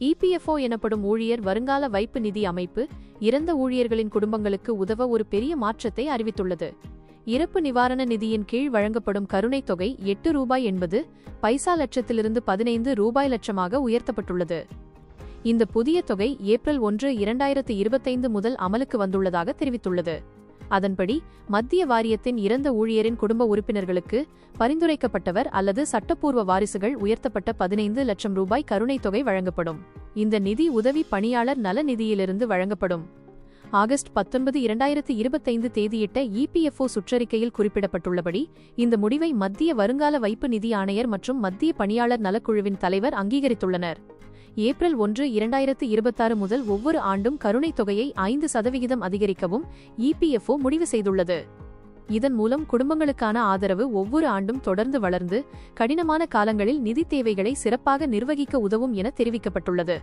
EPFO எனப்படும் ஊழியர் வருங்கால வைப்பு நிதி அமைப்பு இறந்த ஊழியர்களின் குடும்பங்களுக்கு உதவ ஒரு பெரிய மாற்றத்தை அறிவித்துள்ளது. இறப்பு நிவாரண நிதியின் கீழ் வழங்கப்படும் கருணைத் தொகை எட்டு ரூபாய் என்பது பைசா லட்சத்திலிருந்து பதினைந்து ரூபாய் லட்சமாக உயர்த்தப்பட்டுள்ளது. இந்த புதிய தொகை ஏப்ரல் ஒன்று இரண்டாயிரத்து இருபத்தைந்து முதல் அமலுக்கு வந்துள்ளதாக தெரிவித்துள்ளது. அதன்படி மத்திய வாரியத்தின் இறந்த ஊழியரின் குடும்ப உறுப்பினர்களுக்கு பரிந்துரைக்கப்பட்டவர் அல்லது சட்டப்பூர்வ வாரிசுகள் உயர்த்தப்பட்ட பதினைந்து லட்சம் ரூபாய் கருணைத் தொகை வழங்கப்படும். இந்த நிதி உதவி பணியாளர் நல நிதியிலிருந்து வழங்கப்படும். ஆகஸ்ட் பத்தொன்பது இரண்டாயிரத்து இருபத்தைந்து தேதியிட்ட இபிஎஃப்ஓ சுற்றறிக்கையில் குறிப்பிடப்பட்டுள்ளபடி இந்த முடிவை மத்திய வருங்கால வைப்பு நிதி ஆணையர் மற்றும் மத்திய பணியாளர் நலக்குழுவின் தலைவர் அங்கீகரித்துள்ளனர். ஏப்ரல் ஒன்று இரண்டாயிரத்து இருபத்தாறு முதல் ஒவ்வொரு ஆண்டும் கருணைத் தொகையை ஐந்து சதவிகிதம் அதிகரிக்கவும் இபிஎஃப்ஓ முடிவு செய்துள்ளது. இதன் மூலம் குடும்பங்களுக்கான ஆதரவு ஒவ்வொரு ஆண்டும் தொடர்ந்து வளர்ந்து கடினமான காலங்களில் நிதித் தேவைகளை சிறப்பாக நிர்வகிக்க உதவும் என தெரிவிக்கப்பட்டுள்ளது.